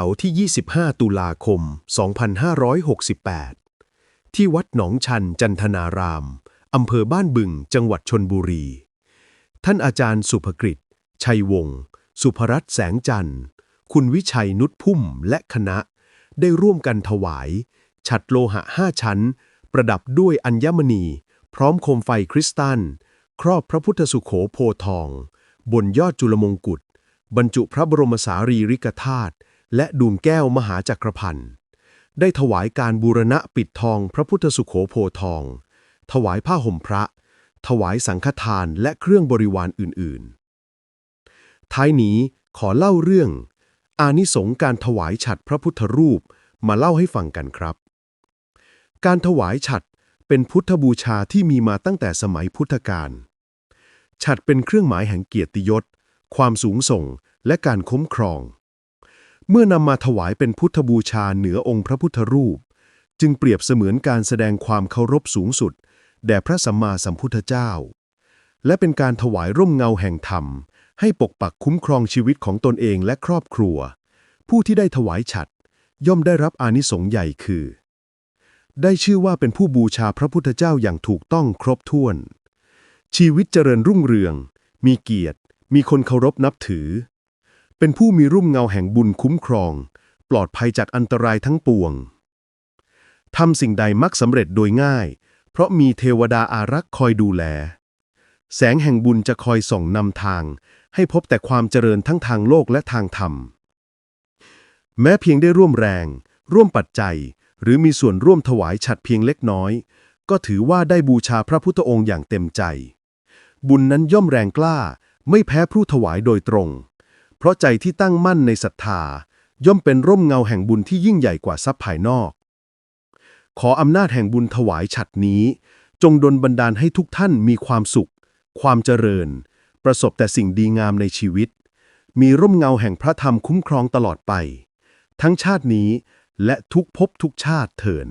เสาร์ที่ 25 ตุลาคม 2568 ที่วัดหนองชันจันทนาราม อำเภอบ้านบึง จังหวัดชนบุรี ท่านอาจารย์สุภกฤษ ชัยวงศ์ สุภรัตน์แสงจันทร์ คุณวิชัยนุชพุ่มและคณะ ได้ร่วมกันถวาย ฉัดโลหะห้าชั้น ประดับด้วยอัญมณี พร้อมโคมไฟคริสตัล ครอบพระพุทธสุโขโพทอง บนยอดจุลมงกุฎบรรจุพระบรมสารีริกธาตุ และดวงแก้วมหาจักรพันธ์ได้ถวายการบูรณะปิดทองพระพุทธสุโขโพทอง ถวายผ้าห่มพระ ถวายสังฆทานและเครื่องบริวารอื่นๆ ท้ายนี้ขอเล่าเรื่อง อานิสงการถวายฉัดพระพุทธรูปมาเล่าให้ฟังกันครับ การถวายฉัดเป็นพุทธบูชาที่มีมาตั้งแต่สมัยพุทธกาล ฉัดเป็นเครื่องหมายแห่งเกียรติยศ ความสูงส่ง และการคุ้มครอง เมื่อนำมาถวายเป็นพุทธบูชาเหนือองค์พระพุทธรูป จึงเปรียบเสมือนการแสดงความเคารพสูงสุด แด่พระสัมมาสัมพุทธเจ้า และเป็นการถวายร่มเงาแห่งธรรม ให้ปกปักคุ้มครองชีวิตของตนเองและครอบครัว ผู้ที่ได้ถวายฉัดย่อมได้รับอานิสงส์ใหญ่คือ ได้ชื่อว่าเป็นผู้บูชาพระพุทธเจ้าอย่างถูกต้องครบถ้วน ชีวิตเจริญรุ่งเรือง มีเกียรติ มีคนเคารพนับถือ เป็นผู้มีรุ่มเงาแห่งบุญคุ้มครอง ปลอดภัยจากอันตรายทั้งปวงทำสิ่งใดมักสำเร็จโดยง่าย เพราะมีเทวดาอารักษ์คอยดูแล แสงแห่งบุญจะคอยส่องนำทาง ให้พบแต่ความเจริญทั้งทางโลกและทางธรรม แม้เพียงได้ร่วมแรง ร่วมปัจจัย หรือมีส่วนร่วมถวายฉัดเพียงเล็กน้อย ก็ถือว่าได้บูชาพระพุทธองค์อย่างเต็มใจ บุญนั้นย่อมแรงกล้า ไม่แพ้ผู้ถวายโดยตรง เพราะใจที่ตั้งมั่นในศรัทธา ย่อมเป็นร่มเงาแห่งบุญที่ยิ่งใหญ่กว่าทรัพย์ภายนอก ขออำนาจแห่งบุญถวายฉัดนี้ จงดลบันดาลให้ทุกท่านมีความสุข ความเจริญ ประสบแต่สิ่งดีงามในชีวิต มีร่มเงาแห่งพระธรรมคุ้มครองตลอดไป ทั้งชาตินี้และทุกภพทุกชาติเถิน